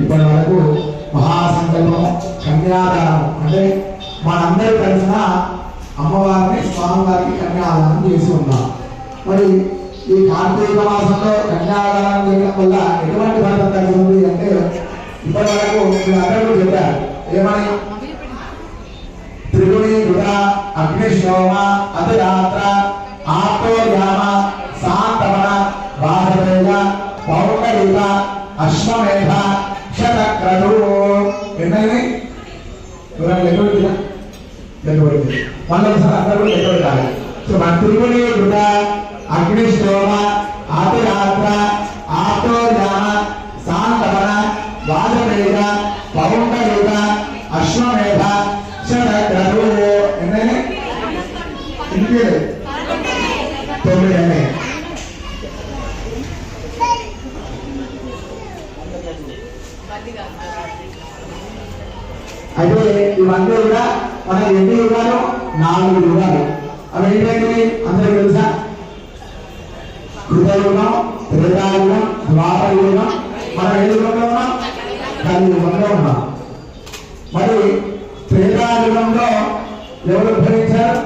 ఇప్పటి వరకు మహాసంకల్పం కన్యాదానం అంటే మనందరూ కలిసిన అమ్మవారిని స్వామివారికి కన్యాదానం చేసి ఉన్నాం. మరి ఈ కార్తీక మాసంలో కన్యాదానం చేయడం వల్ల ఎటువంటి ఫలితం కలుగుతుంది అంటే ఇప్పటి వరకు మీరందరూ చెప్పారు. ఏమని? త్రిగుణి కృత అగ్నిశోమ అతిరాత్ర ఆత్మోయామ బాధవేగ అశ్వమేధ శతక్రతు ఎన్నైనాయి ఎవరైనా లెక్క పెట్టినా లెక్క పెట్టింది మళ్ళీ ఒకసారి అందరూ కూడా లెక్క పెట్టాలి సో మన తిరుగుని కృత అగ్నిశోమ అతిరాత్ర ఆత్మోయామ శాంతమన బాధవేగ పౌర్ణయుగ అశ్వమేధ శతక్రతు ఎన్నైనాయి ఇంకే తొమ్మిది. అయితే ఇవన్నీ కూడా మన ఎన్ని యుగాలు? నాలుగు యుగాలు. అవి ఏంటంటే అందరికి తెలుసా? కృతయుగం త్రేతాయుగం ద్వాపర యుగం మనం ఏ యుగంలో ఉన్నాం? కలియుగంలో ఉన్నాం. మరి త్రేతాయుగంలో ఎవరు ఉద్ధరించారు